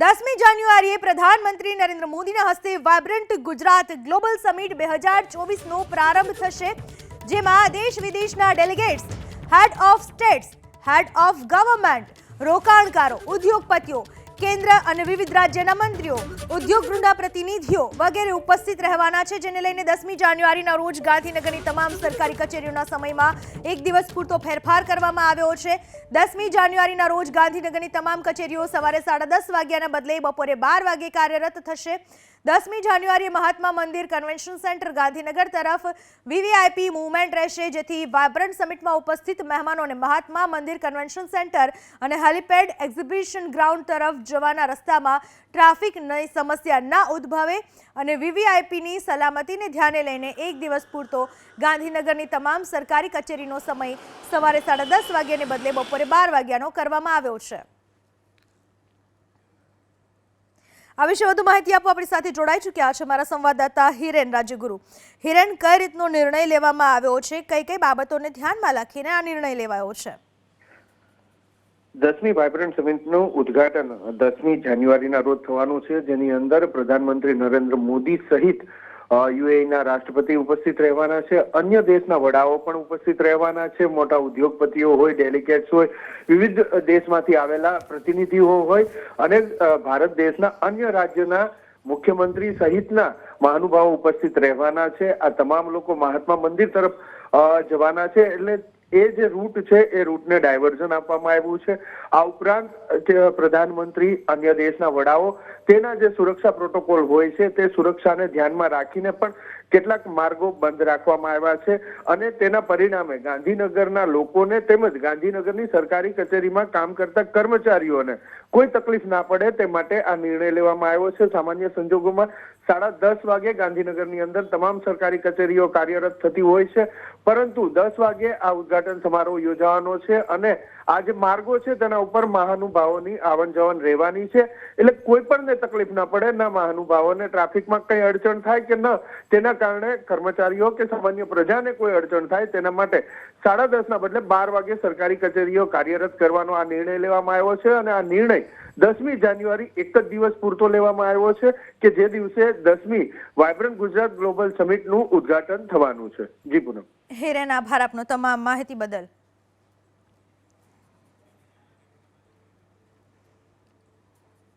દસમી જાન્યુઆરીએ પ્રધાનમંત્રી નરેન્દ્ર મોદીના હસ્તે વાયબ્રન્ટ ગુજરાત ગ્લોબલ સમિટ બે હજાર ચોવીસનો પ્રારંભ થશે, જેમાં દેશ વિદેશના delegates, head of states, head of government, રોકાણકારો, ઉદ્યોગપતિઓ કેન્દ્ર અને વિવિધ રાજ્યના મંત્રીઓ, ઉદ્યોગ વૃંદના પ્રતિનિધિઓ વગેરે ઉપસ્થિત રહેવાના છે, જેને લઈને દસમી જાન્યુઆરીના રોજ ગાંધીનગરની તમામ સરકારી કચેરીઓના સમયમાં એક દિવસ પૂરતો ફેરફાર કરવામાં આવ્યો છે. દસમી જાન્યુઆરીના રોજ ગાંધીનગરની તમામ કચેરીઓ સવારે સાડા દસ વાગ્યાના બદલે બપોરે બાર વાગે કાર્યરત થશે. દસમી જાન્યુઆરીએ મહાત્મા મંદિર કન્વેન્શન સેન્ટર ગાંધીનગર તરફ વીવીઆઈપી મુવમેન્ટ રહેશે, જેથી વાયબ્રન્ટ સમિટમાં ઉપસ્થિત મહેમાનોને મહાત્મા મંદિર કન્વેન્શન સેન્ટર અને હેલિપેડ એક્ઝિબિશન ગ્રાઉન્ડ તરફ જવાના રસ્તામાં ટ્રાફિકની સમસ્યા ના ઉદ્ભવે અને વીવીઆઈપીની સલામતીને ધ્યાને લઈને એક દિવસ પૂરતો ગાંધીનગરની તમામ સરકારી કચેરીનો સમય સવારે સાડા દસ વાગ્યાને બદલે બપોરે બાર વાગ્યાનો કરવામાં આવ્યો છે. આ વિશે વધુ માહિતી આપવા આપણી સાથે જોડાઈ ચૂક્યા છે મારા સંવાદદાતા હિરેન રાજ્યગુરુ. હિરેન, કઈ રીતનો નિર્ણય લેવામાં આવ્યો છે? કઈ કઈ બાબતોને ધ્યાનમાં રાખીને આ નિર્ણય લેવાયો છે? દસમી વાઇબ્રન્ટ સમિટનું ઉદ્ઘાટન દસમી જાન્યુઆરીના રોજ થવાનું છે. જેની અંદર પ્રધાનમંત્રી નરેન્દ્ર મોદી સહિત યુએઈના રાષ્ટ્રપતિ ઉપસ્થિત રહેવાના છે. અન્ય દેશના વડાઓ પણ ઉપસ્થિત રહેવાના છે. મોટા ઉદ્યોગપતિઓ હોય, ડેલિગેટ્સ હોય, વિવિધ દેશમાંથી આવેલા પ્રતિનિધિઓ હોય અને ભારત દેશના અન્ય રાજ્યના મુખ્યમંત્રી સહિતના મહાનુભાવો ઉપસ્થિત રહેવાના છે. આ તમામ લોકો મહાત્મા મંદિર તરફ જવાના છે. એટલે એ જે રૂટ છે, એ રૂટને ડાયવર્ઝન આપવામાં આવ્યું છે. આ ઉપરાંત પ્રધાનમંત્રી અન્ય દેશના વડાઓ, તેના જે સુરક્ષા પ્રોટોકોલ હોય છે, તે સુરક્ષાને ધ્યાનમાં રાખીને પણ કેટલાક માર્ગો બંધ રાખવામાં આવ્યા છે અને તેના પરિણામે ગાંધીનગરના લોકોને તેમજ ગાંધીનગરની સરકારી કચેરીમાં કામ કરતા કર્મચારીઓને કોઈ તકલીફ ના પડે તે માટે આ નિર્ણય લેવામાં આવ્યો છે. સામાન્ય સંજોગોમાં સાડા દસ વાગે ગાંધીનગરની અંદર તમામ સરકારી કચેરીઓ કાર્યરત થતી હોય છે. પરંતુ દસ વાગે આ ઉદ્ઘાટન સમારોહ યોજાવાનો છે અને આ જે માર્ગો છે તેના ઉપર મહાનુભાવોની આવન જવન રહેવાની છે. એટલે કોઈ પણને તકલીફ ના પડે, ના મહાનુભાવોને ટ્રાફિકમાં કઈ અડચણ થાય કે ન, તેના કારણે કર્મચારીઓ કે સામાન્ય પ્રજાને કોઈ અડચણ થાય તેના માટે સાડા દસ ના બદલે બાર વાગે સરકારી કચેરીઓ કાર્યરત કરવાનો આ નિર્ણય લેવામાં આવ્યો છે અને આ નિર્ણય દસમી જાન્યુઆરી એક જ દિવસ પૂરતો લેવામાં આવ્યો છે કે જે દિવસે દસમી વાયબ્રન્ટ ગુજરાત ગ્લોબલ સમિટનું ઉદ્ઘાટન થવાનું છે. જી પૂનમ. હિરેન, આભાર આપનો તમામ માહિતી બદલ.